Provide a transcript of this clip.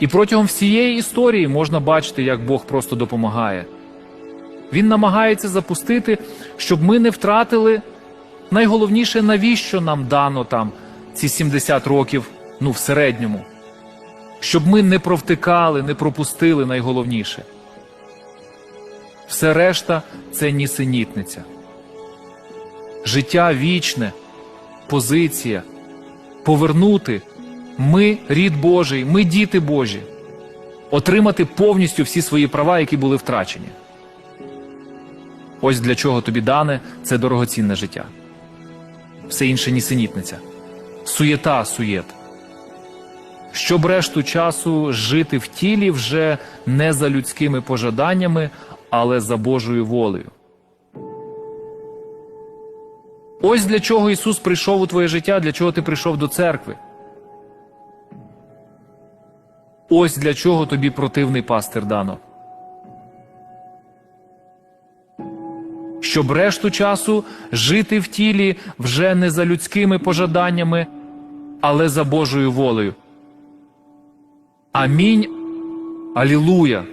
І протягом всієї історії можна бачити, як Бог просто допомагає. Він намагається запустити, щоб ми не втратили найголовніше, навіщо нам дано там ці 70 років, ну в середньому. Щоб ми не провтикали, не пропустили найголовніше. Все решта це нісенітниця. Життя вічне, позиція, повернути. Ми рід Божий, ми діти Божі, отримати повністю всі свої права, які були втрачені. Ось для чого тобі дане це дорогоцінне життя. Все інше нісенітниця, суєта суєт. Щоб решту часу жити в тілі вже не за людськими пожаданнями, але за Божою волею. Ось для чого Ісус прийшов у твоє життя, для чого ти прийшов до церкви. Ось для чого тобі противний пастир дано. Щоб решту часу жити в тілі вже не за людськими пожаданнями, але за Божою волею. Амінь. Алілуя.